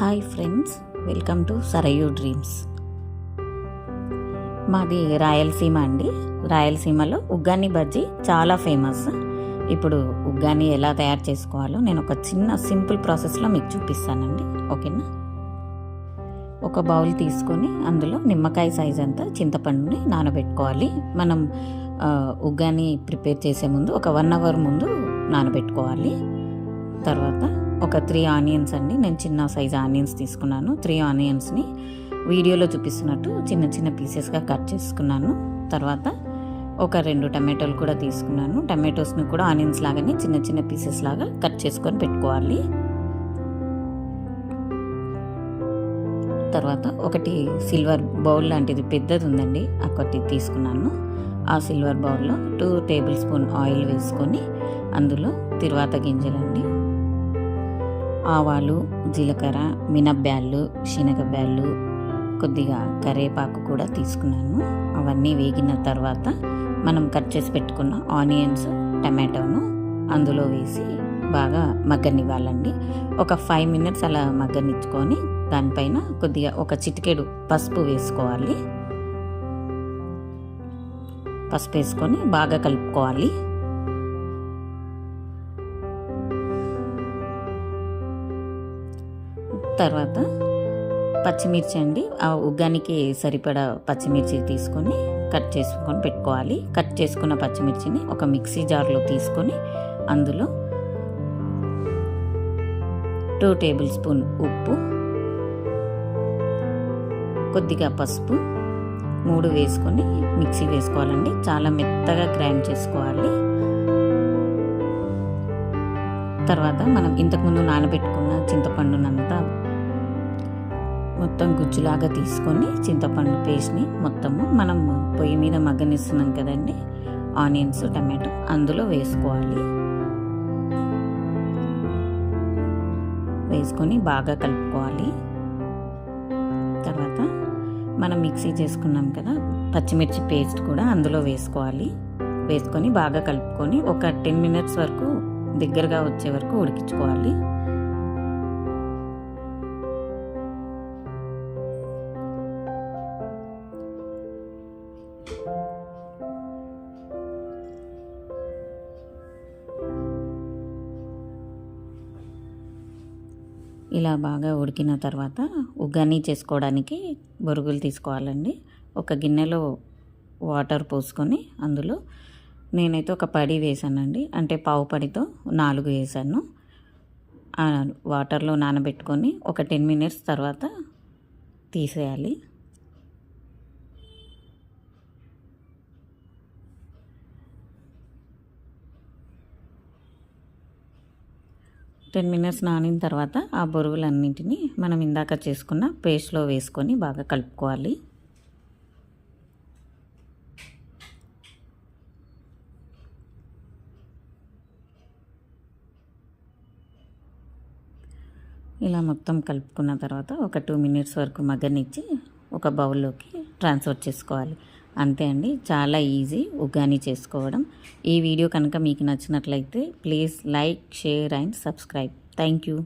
Hi friends welcome to Sarayu dreams. మాది రాయలసీమ అండి. రాయలసీమలో ఉగ్గాని బజ్జీ చాలా ఫేమస్. ఇప్పుడు ఉగ్గాని ఎలా తయారు చేసుకోవాలో నేను ఒక చిన్న సింపుల్ ప్రాసెస్లో మీకు చూపిస్తానండి. ఓకేనా? ఒక బౌల్ తీసుకొని అందులో నిమ్మకాయ సైజ్ అంతా చింతపండుని నానబెట్టుకోవాలి. మనం ఉగ్గాని ప్రిపేర్ చేసే ముందు ఒక వన్ అవర్ ముందు నానబెట్టుకోవాలి. తర్వాత ఒక త్రీ ఆనియన్స్ అండి. నేను చిన్న సైజ్ ఆనియన్స్ తీసుకున్నాను. త్రీ ఆనియన్స్ని వీడియోలో చూపిస్తున్నట్టు చిన్న చిన్న పీసెస్గా కట్ చేసుకున్నాను. తర్వాత ఒక రెండు టమాటోలు కూడా తీసుకున్నాను. టమాటోస్ని కూడా ఆనియన్స్ లాగానే చిన్న చిన్న పీసెస్ లాగా కట్ చేసుకొని పెట్టుకోవాలి. తర్వాత ఒకటి సిల్వర్ బౌల్ లాంటిది పెద్దది ఉందండి ఒకటి తీసుకున్నాను. ఆ సిల్వర్ బౌల్లో టూ టేబుల్ స్పూన్ ఆయిల్ వేసుకొని అందులో తిరువాత గింజలండి. ఆవాలు జీలకర్ర మినప్బ్యాళ్ళు శనగబ్యాళ్ళు కొద్దిగా కరివేపాకు కూడా తీసుకున్నాను. అవన్నీ వేగిన తర్వాత మనం కట్ చేసి పెట్టుకున్న ఆనియన్స్ టమాటోను అందులో వేసి బాగా మగ్గనివ్వాలండి. ఒక ఫైవ్ మినిట్స్ అలా మగ్గనిచ్చుకొని దానిపైన కొద్దిగా ఒక చిటికెడు పసుపు వేసుకోవాలి. పసుపు వేసుకొని బాగా కలుపుకోవాలి. తర్వాత పచ్చిమిర్చి అండి. ఆ ఉగ్గానికి సరిపడా పచ్చిమిర్చి తీసుకొని కట్ చేసుకొని పెట్టుకోవాలి. కట్ చేసుకున్న పచ్చిమిర్చిని ఒక మిక్సీ జార్లో తీసుకొని అందులో టూ టేబుల్ స్పూన్ ఉప్పు కొద్దిగా పసుపు మూడు వేసుకొని మిక్సీ వేసుకోవాలండి. చాలా మెత్తగా గ్రైండ్ చేసుకోవాలి. తర్వాత మనం ఇంతకుముందు నానబెట్టుకున్న చింతపండునంతా మొత్తం గుజ్జులాగా తీసుకొని చింతపండు పేస్ట్ని మొత్తము మనం పొయ్యి మీద మగ్గనిస్తున్నాం కదండి. ఆనియన్స్ టమాటో అందులో వేసుకోవాలి. వేసుకొని బాగా కలుపుకోవాలి. తర్వాత మనం మిక్సీ చేసుకున్నాం కదా పచ్చిమిర్చి పేస్ట్ కూడా అందులో వేసుకోవాలి. వేసుకొని బాగా కలుపుకొని ఒక టెన్ మినిట్స్ వరకు దగ్గరగా వచ్చే వరకు ఉడికించుకోవాలి. ఇలా బాగా ఉడికిన తర్వాత ఉగ్గాని చేసుకోవడానికి బొరుగులు తీసుకోవాలండి. ఒక గిన్నెలో వాటర్ పోసుకొని అందులో నేనైతే ఒక పడి వేసానండి. అంటే పావు పడితో నాలుగు వేసాను. వాటర్లో నానబెట్టుకొని ఒక టెన్ మినిట్స్ తర్వాత తీసేయాలి. టెన్ మినిట్స్ నానిన తర్వాత ఆ బొరుగులన్నింటినీ మనం ఇందాక చేసుకున్న పేస్ట్లో వేసుకొని బాగా కలుపుకోవాలి. ఇలా మొత్తం కలుపుకున్న తర్వాత ఒక టూ మినిట్స్ వరకు మగ్గనిచ్చి ఒక బౌల్లోకి ట్రాన్స్ఫర్ చేసుకోవాలి. అంతే అండి. చాలా ఈజీ ఉగ్గాని చేసుకోవడం. ఈ వీడియో కనుక మీకు నచ్చినట్లయితే please like share and subscribe. Thank you.